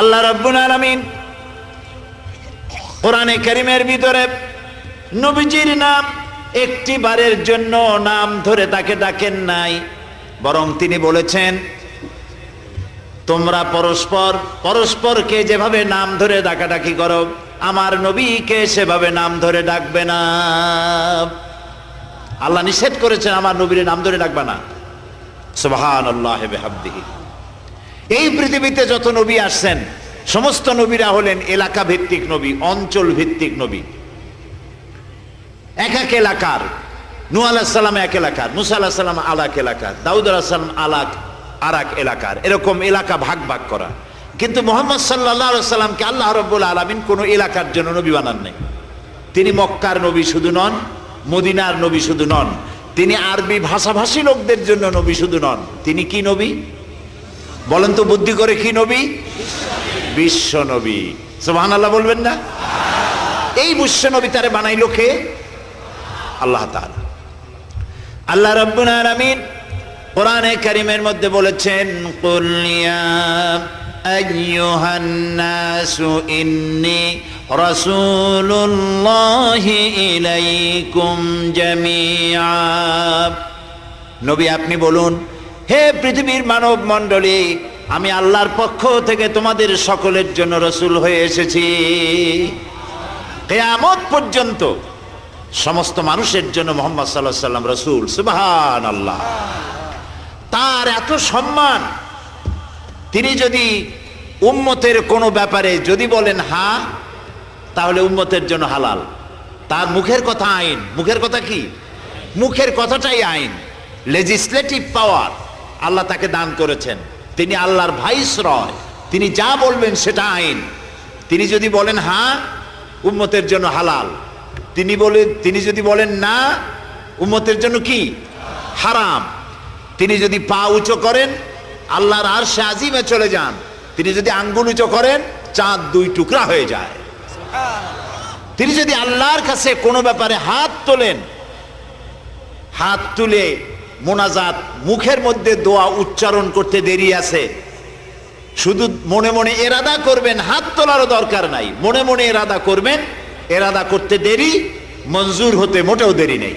আল্লাহ রব্বুল আলামিন কোরআনে কারিমের ভিতরে নবীজির নাম একটি বারের জন্য নাম ধরে তাকে ডাকেন নাই, বরং তিনি বলেছেন, তোমরা পরস্পর, পরস্পরকে যেভাবে নাম ধরে ডাকাডাকি করো, আমার নবীকে সেভাবে নাম ধরে ডাকবে না। আল্লাহ নিষেধ করেছেন, আমার নবীর নাম ধরে ডাকবে না। সুবহান আল্লাহ বেহাবদিহি এই পৃথিবীতে যত নবী আসছেন, সমস্ত নবীরা হলেন এলাকা ভিত্তিক নবী অঞ্চল ভিত্তিক নবী। এক এক এলাকার। নু আলাহিসাল্লাম এক এলাকার, মুসা আল্লাহ সাল্লাম আলাক এলাকার, দাউদ আলাহ সাল্লাম আলাক, আরাক এলাকার। এরকম এলাকা ভাগ ভাগ করা। কিন্তু মোহাম্মদ সাল্লাহ সাল্লামকে আল্লাহ রব্বুল আলমিন কোনো এলাকার জন্য নবী বানান নেই। তিনি মক্কার নবী শুধু নন, মদিনার নবী শুধু নন। তিনি আরবি ভাষাভাষী লোকদের জন্য নবী শুধু নন। তিনি কি নবী? বলেন তো বুদ্ধি করে কি নবী? বিশ্ব নবী। সোহান আল্লাহ বলবেন না? এই বিশ্ব নবী তারে বানাইলো কে? আল্লাহ আল্লাহ রব্বুল আলামিন কোরআনে কারিমের মধ্যে বলেছেন নবী, আপনি বলুন হে পৃথিবীর মানব মণ্ডলী, আমি আল্লাহর পক্ষ থেকে তোমাদের সকলের জন্য রসুল হয়ে এসেছি। কেয়ামত পর্যন্ত সমস্ত মানুষের জন্য মোহাম্মদ সাল্লাহ সাল্লাম রসুল সুবাহান আল্লাহ তার এত সম্মান, তিনি যদি উম্মতের কোনো ব্যাপারে যদি বলেন, হা তাহলে উম্মতের জন্য হালাল। তার মুখের কথা আইন। মুখের কথা কি? মুখের কথাটাই আইন। লেজিসলেটিভ পাওয়ার আল্লাহ তাকে দান করেছেন। তিনি আল্লাহর ভাইস রয়। তিনি যা বলবেন সেটা আইন। তিনি যদি বলেন হ্যাঁ উম্মতের জন্য হালাল। তিনি বলে তিনি যদি বলেন, না, উম্মতের জন্য কি? হারাম। তিনি যদি পা উঁচু করেন, আল্লাহর আর সে আজিমে চলে যান। তিনি যদি আঙ্গুল উঁচু করেন, চাঁদ দুই টুকরা হয়ে যায়। তিনি যদি আল্লাহর কাছে কোনো ব্যাপারে হাত তোলেন, হাত তুলে মোনাজাত, মুখের মধ্যে দোয়া উচ্চারণ করতে দেরি আছে। শুধু মনে মনে এরাদা করবেন, হাত তোলারও দরকার নাই। মনে মনে এরাদা করবেন, এরাদা করতে দেরি, মঞ্জুর হতে মোটেও দেরি নেই।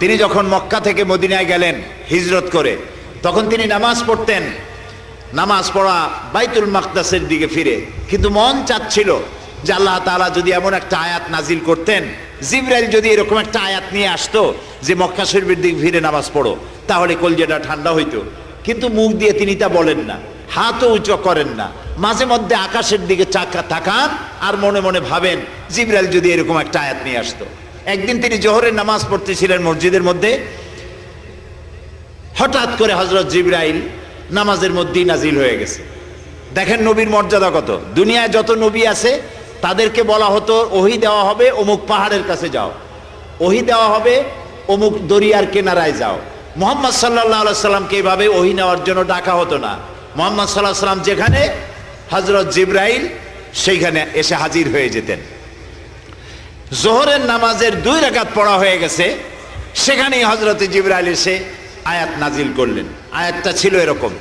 তিনি যখন মক্কা থেকে মদিনায় গেলেন, হিজরত করে, তখন তিনি নামাজ পড়তেন। নামাজ পড়া বাইতুল মাকদাসের দিকে ফিরে, কিন্তু মন চাচ্ছিল যে আল্লাহ তাআলা যদি এমন একটা আয়াত নাজিল করতেন, জিব্রাইল যদি এরকম একটা আয়াত নিয়ে আসতো যে মক্কা শরীফের দিকে ফিরে নামাজ পড়ো, তাহলে কলজেটা ঠান্ডা হইতো। কিন্তু মুখ দিয়ে তিনি তা বলেন না, হাতও উঁচু করেন না। মাঝে মধ্যে আকাশের দিকে চাকা তাকান আর মনে মনে ভাবেন, জিব্রাইল যদি এরকম একটা আয়াত নিয়ে আসতো। একদিন তিনি জোহরের নামাজ পড়তেছিলেন মসজিদের মধ্যে, হঠাৎ করে হজরত জিব্রাইল নামাজের মধ্যেই নাজিল হয়ে গেছে। দেখেন নবীর মর্যাদা কত। দুনিয়ায় যত নবী আছে তাদেরকে বলা হতো, ওহি দেওয়া হবে, অমুক পাহাড়ের কাছে যাও। ওহি দেওয়া হবে, অমুক দরিয়ার কেনারায় যাও। মোহাম্মদ সাল্লাহ সাল্লামকে এইভাবে ওহি নেওয়ার জন্য ডাকা হতো না। মোহাম্মদ সাল্লাহ সাল্লাম যেখানে হজরত জিব্রাইল, সেইখানে এসে হাজির হয়ে যেতেন। জোহরের নামাজের দুই রেখাত পড়া হয়ে গেছে। সেখানেই হজরত জিব্রাইল এসে আয়াত নাজিল করলেন। আয়াতটা ছিল এরকম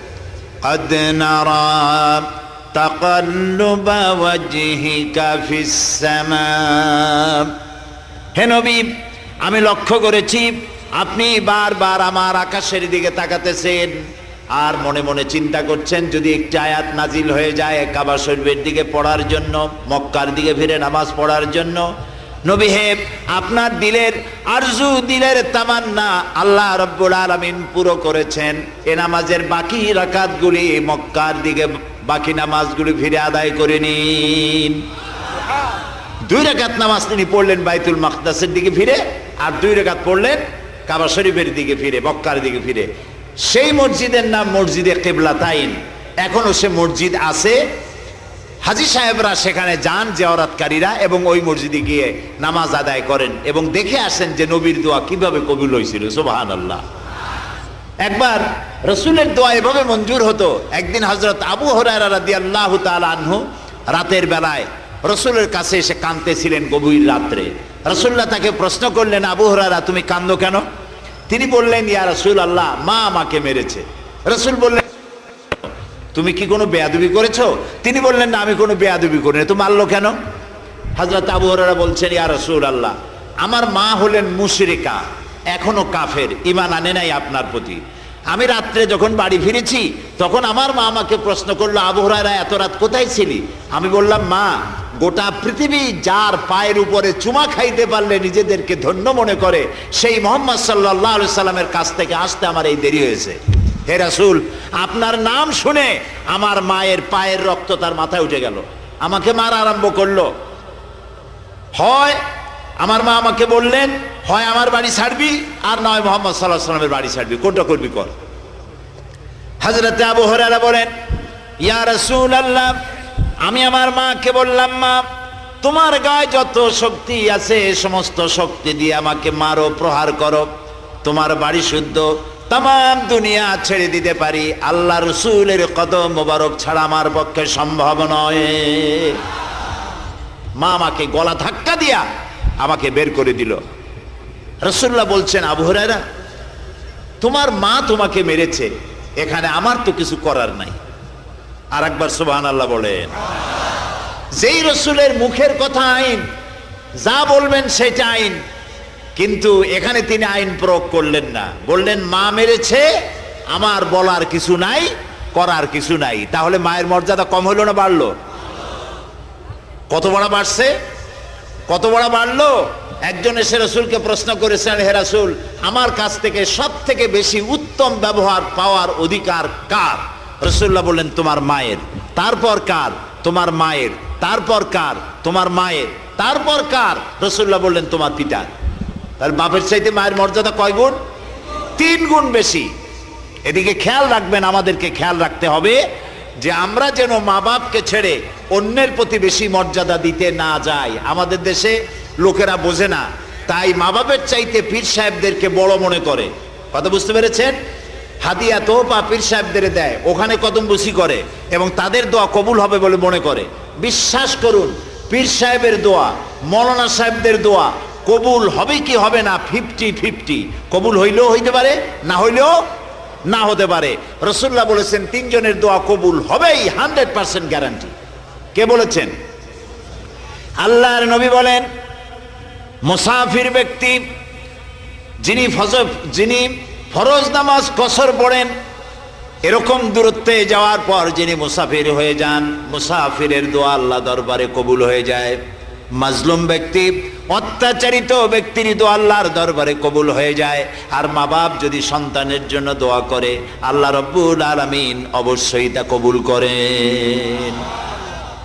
تقلب وجهك في السماء হে নবী আমি লক্ষ্য করেছি আপনি বারবার আমার আকাশের দিকে তাকাতেছেন আর মনে মনে চিন্তা করছেন যদি একটি আয়াত নাজিল হয়ে যায় কাবা শরীফের দিকে পড়ার জন্য মক্কার দিকে ফিরে নামাজ পড়ার জন্য নবী হে আপনার দিলের আরজু দিলের তামান্না আল্লাহ রব্বুল আলমিন পুরো করেছেন এ নামাজের বাকি রাকাতগুলি মক্কার দিকে বাকি নামাজগুলি ফিরে আদায় করে নিন। দুই রেখাত নামাজ তিনি পড়লেন বাইতুল মাকদাসের দিকে ফিরে, আর দুই রেখাত পড়লেন কাবা শরীফের দিকে ফিরে, মক্কার দিকে ফিরে। সেই মসজিদের নাম মসজিদে কেবলা তাইন এখনও সে মসজিদ আছে। হাজি সাহেবরা সেখানে যান জেওরাতকারীরা এবং ওই মসজিদে গিয়ে নামাজ আদায় করেন এবং দেখে আসেন যে নবীর দোয়া কীভাবে কবুল হয়েছিল সুবাহান আল্লাহ একবার রসুলের দোয়া এভাবে মঞ্জুর হতো। একদিন হজরত আবু হরারা আল্লাহ আনহু রাতের বেলায় রসুলের কাছে এসে কাঁদতেছিলেন গভীর রাত্রে। রসুল্লাহ তাকে প্রশ্ন করলেন, আবু হরারা তুমি কান্দো কেন? তিনি বললেন, ইয়া রসুল আল্লাহ মা আমাকে মেরেছে। রসুল বললেন, তুমি কি কোনো বেয়াদুবি করেছ? তিনি বললেন, না, আমি কোনো বেয়াদবি করিনি তো মারলো কেন? হাজরত আবু হরারা বলছেন, ইয়া রসুল আল্লাহ আমার মা হলেন মুশরিকা। এখনও কাফের ইমান আনে নাই আপনার প্রতি। আমি রাত্রে যখন বাড়ি ফিরেছি, তখন আমার মা আমাকে প্রশ্ন করল, আবু হরারা এত রাত কোথায় ছিলি? আমি বললাম, মা, গোটা পৃথিবী যার পায়ের উপরে চুমা খাইতে পারলে নিজেদেরকে ধন্য মনে করে, সেই মোহাম্মদ সাল্লাহ সাল্লামের কাছ থেকে আসতে আমার এই দেরি হয়েছে। হে রাসুল, আপনার নাম শুনে আমার মায়ের পায়ের রক্ত তার মাথায় উঠে গেল। আমাকে মারা আরম্ভ করল। হয় আমার মা আমাকে বললেন, হয় আমার বাড়ি ছাড়বি আর নয় মোহাম্মদ সাল্লাহ সাল্লামের বাড়ি ছাড়বি। কোনটা করবি কর? হাজরতে আবু হরারা বলেন, ইয়া রসুল আল্লাহ আমি আমার মাকে বললাম, মা, তোমার গায়ে যত শক্তি আছে, সমস্ত শক্তি দিয়ে আমাকে মারো, প্রহার করো। তোমার বাড়ি শুদ্ধ তাম দুনিয়া ছেড়ে দিতে পারি। আল্লাহ রসুলের কদম মোবারক ছাড়া আমার পক্ষে সম্ভব নয়। মা আমাকে গলা ধাক্কা দিয়া আমাকে বের করে দিল। রসুল্লাহ বলছেন আবহরারা তোমার মা তোমাকে মেরেছে, এখানে আমার তো কিছু করার নাই। আর একবার সুবাহান আল্লাহ বলেন। যেই রসুলের মুখের কথা আইন, যা বলবেন সেটা আইন, কিন্তু এখানে তিনি আইন প্রয়োগ করলেন না। বললেন, মা মেরেছে, আমার বলার কিছু নাই, করার কিছু নাই। তাহলে মায়ের মর্যাদা কম হলো না বাড়লো? কত বড় বাড়ছে? কত বড় বাড়লো? একজন এসে রসুলকে প্রশ্ন করেছেন হে রাসুল, আমার কাছ থেকে সব থেকে বেশি উত্তম ব্যবহার পাওয়ার অধিকার কার? রসুল্লাহ বললেন, তোমার মায়ের। তারপর কার? তোমার মায়ের। তারপর কার? তোমার মায়ের। তারপর কার? রসুল্লাহ বললেন, তোমার পিতার তাহলে বাপের চাইতে মায়ের মর্যাদা কয় গুণ? তিন গুণ বেশি। এদিকে খেয়াল রাখবেন, আমাদেরকে খেয়াল রাখতে হবে যে আমরা যেন মা বাপকে ছেড়ে অন্যের প্রতি বেশি মর্যাদা দিতে না যাই। আমাদের দেশে লোকেরা বোঝে না, তাই মা বাপের চাইতে পীর সাহেবদেরকে বড় মনে করে। কথা বুঝতে পেরেছেন? হাদিয়া তো পা পীর সাহেবদের দেয়, ওখানে কদম বসি করে এবং তাদের দোয়া কবুল হবে বলে মনে করে। বিশ্বাস করুন, পীর সাহেবের দোয়া, মৌলানা সাহেবদের দোয়া কবুল হবে কি হবে না ফিফটি ফিফটি কবুল হইলেও হইতে পারে, না হইলেও না হতে পারে। রসুল্লাহ বলেছেন, তিনজনের দোয়া কবুল হবেই, হান্ড্রেড পার্সেন্ট গ্যারান্টি। কে বলেছেন? আল্লাহর নবী বলেন, মুসাফির ব্যক্তি, যিনি যিনি ফরজ নামাজ কসর পড়েন, এরকম দূরত্বে যাওয়ার পর যিনি মুসাফির হয়ে যান, মুসাফিরের দোয়া আল্লাহ দরবারে কবুল হয়ে যায়। মাজলুম ব্যক্তি অত্যাচারিত ব্যক্তির দোয়া আল্লাহর দরবারে কবুল হয়ে যায়। আর মা বাপ যদি সন্তানের জন্য দোয়া করে, আল্লাহ রব্বুল আলমিন অবশ্যই তা কবুল করেন।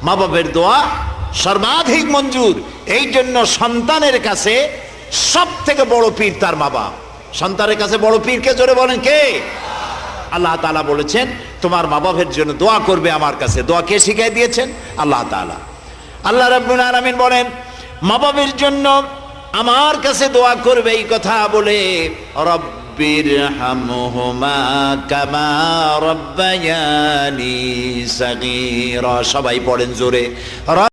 মা বাপের দোয়া সর্বাধিক মঞ্জুর। এই জন্য সন্তানের কাছে সব থেকে বড় পীর তার মা বাপ। সন্তানের কাছে বড় পীরকে জোরে বলেন কে? আল্লাহ তালা বলেছেন, তোমার মা বাপের জন্য দোয়া করবে আমার কাছে। দোয়া কে শিখাই দিয়েছেন? আল্লাহ তালা আল্লাহ রব্বুল আলমিন বলেন মা বাবের জন্য আমার কাছে দোয়া করবে এই কথা বলে রব্বির কামা সবাই পড়েন জোরে।